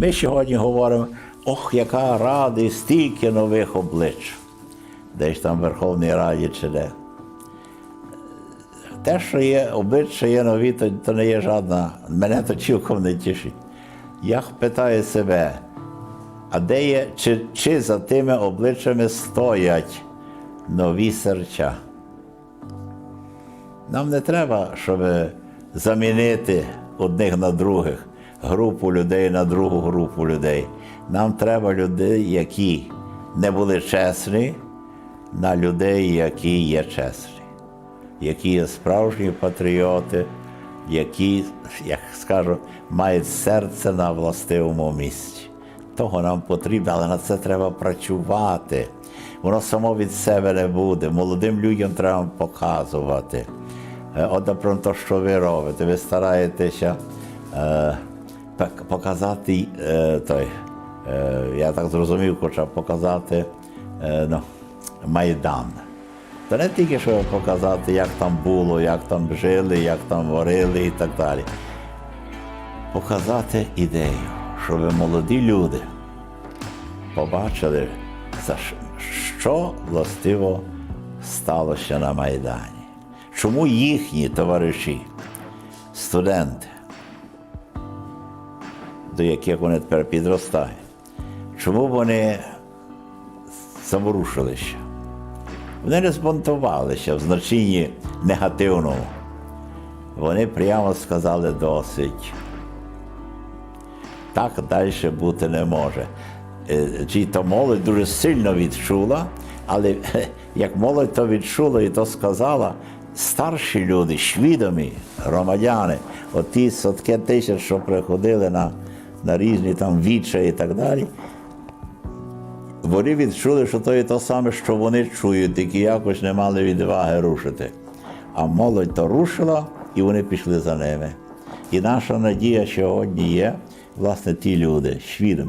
Ми сьогодні говоримо, ох, яка радість, стільки нових облич. Десь там в Верховній Раді чи де. Те, що є обличчя є нові, то, то не є жодна. Мене то цілком не тішить. Я питаю себе, а де є, чи, чи за тими обличчями стоять нові серця? Нам не треба, щоб замінити одних на других, групу людей на другу групу людей. Нам треба людей, які не були чесні, на людей, які є чесні, які є справжні патріоти, які, як скажу, мають серце на властивому місці. Того нам потрібно, але на це треба працювати. Воно само від себе не буде. Молодим людям треба показувати. Е, От, наприклад, то, що ви робите, ви стараєтеся е, показати е, той, е, я так зрозумів, хоча показати е, ну, Майдан. Та не тільки щоб показати, як там було, як там жили, як там варили і так далі. Показати ідею, щоб молоді люди побачили, що- що властиво сталося на Майдані. Чому їхні товариші, студенти, до яких вони тепер підростають, чому вони заворушилися? Вони не збунтувалися в значенні негативному. Вони прямо сказали досить. Так далі бути не може. Е, Чи то молодь дуже сильно відчула, але як молодь то відчула і то сказала, старші люди, свідомі громадяни, от ті сотки тисяч, що приходили на, на різні там віча і так далі, вони відчули, що то є те саме, що вони чують, тільки якось не мали відваги рушити. А молодь то рушила, і вони пішли за ними. І наша надія сьогодні є, власне, ті люди, свідом,